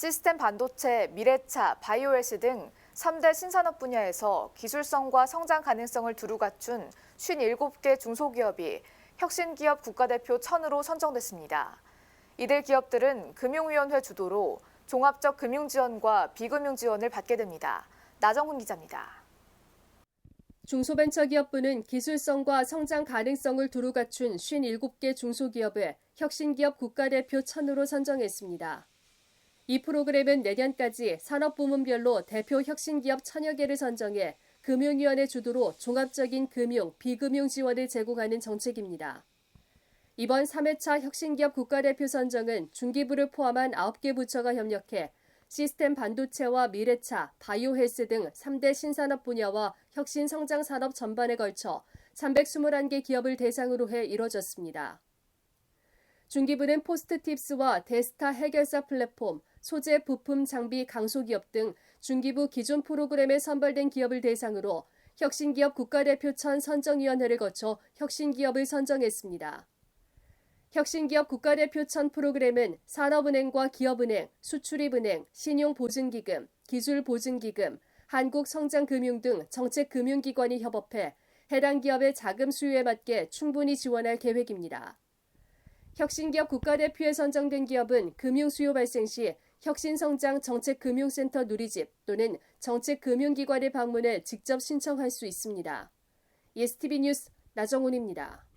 시스템 반도체, 미래차, 바이오헬스 등 3대 신산업 분야에서 기술성과 성장 가능성을 두루 갖춘 57개 중소기업이 혁신기업 국가대표 1000으로 선정됐습니다. 이들 기업들은 금융위원회 주도로 종합적 금융지원과 비금융 지원을 받게 됩니다. 나정훈 기자입니다. 중소벤처기업부는 기술성과 성장 가능성을 두루 갖춘 57개 중소기업을 혁신기업 국가대표 1000으로 선정했습니다. 이 프로그램은 내년까지 산업부문별로 대표 혁신기업 1000여 개를 선정해 금융위원회 주도로 종합적인 금융, 비금융 지원을 제공하는 정책입니다. 이번 3회차 혁신기업 국가대표 선정은 중기부를 포함한 9개 부처가 협력해 시스템 반도체와 미래차, 바이오 헬스 등 3대 신산업 분야와 혁신 성장 산업 전반에 걸쳐 321개 기업을 대상으로 해 이뤄졌습니다. 중기부는 포스트팁스와 데스타 해결사 플랫폼, 소재, 부품, 장비, 강소기업 등 중기부 기존 프로그램에 선발된 기업을 대상으로 혁신기업 국가대표천 선정위원회를 거쳐 혁신기업을 선정했습니다. 혁신기업 국가대표천 프로그램은 산업은행과 기업은행, 수출입은행, 신용보증기금, 기술보증기금, 한국성장금융 등 정책금융기관이 협업해 해당 기업의 자금 수요에 맞게 충분히 지원할 계획입니다. 혁신기업 국가대표에 선정된 기업은 금융 수요 발생 시 혁신성장 정책금융센터 누리집 또는 정책금융기관을 방문해 직접 신청할 수 있습니다. 예스티비 뉴스 나정훈입니다.